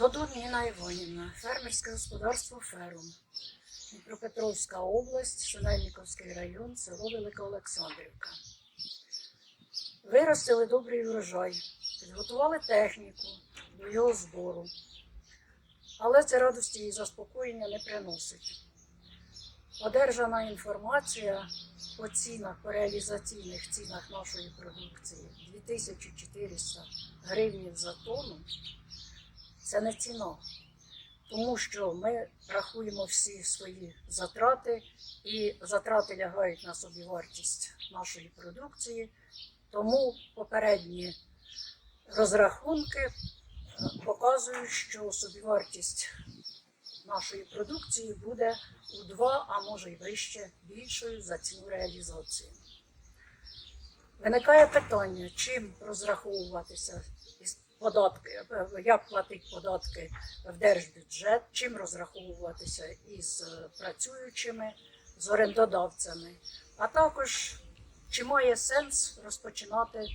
Годун Ніна Іванівна, фермерське господарство Ферум, Дніпропетровська область, Шинельниковський район, село Велика Олександрівка. Виростили добрий урожай, підготували техніку до його збору. Але це радості і заспокоєння не приносить. Одержана інформація по цінах, по реалізаційних цінах нашої продукції 2400 гривень за тонну це не ціна. Тому що ми рахуємо всі свої затрати, і затрати лягають на собівартість нашої продукції. Тому попередні розрахунки е, показують, що собівартість нашої продукції буде у два, а може й вище більшою за ціну реалізації. Виникає питання, чим розраховуватися податки, як платити податки в держбюджет, чим розраховуватися із е, працюючими, з орендодавцями, а також чи має сенс розпочинати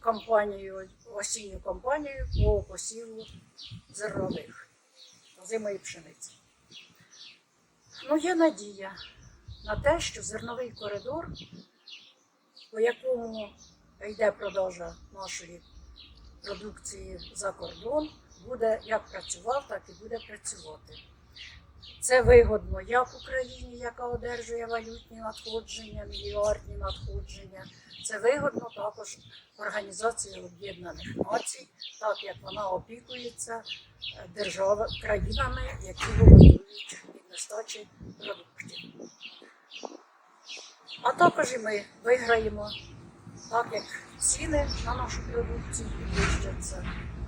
кампанію, осінню кампанію по посіву зернових озимої пшениці. Ну, є надія на те, що зерновий коридор, по якому йде продажа нашої продукції за кордон, буде як працював, так і буде працювати. Це вигодно як Україні, яка одержує валютні надходження, мільярдні надходження. Це вигодно також Організації Об'єднаних Націй, так як вона опікується е, держава, країнами, які голодують від нестачі продуктів. А також і ми виграємо, так як ціни на нашу продукцію підвищаться,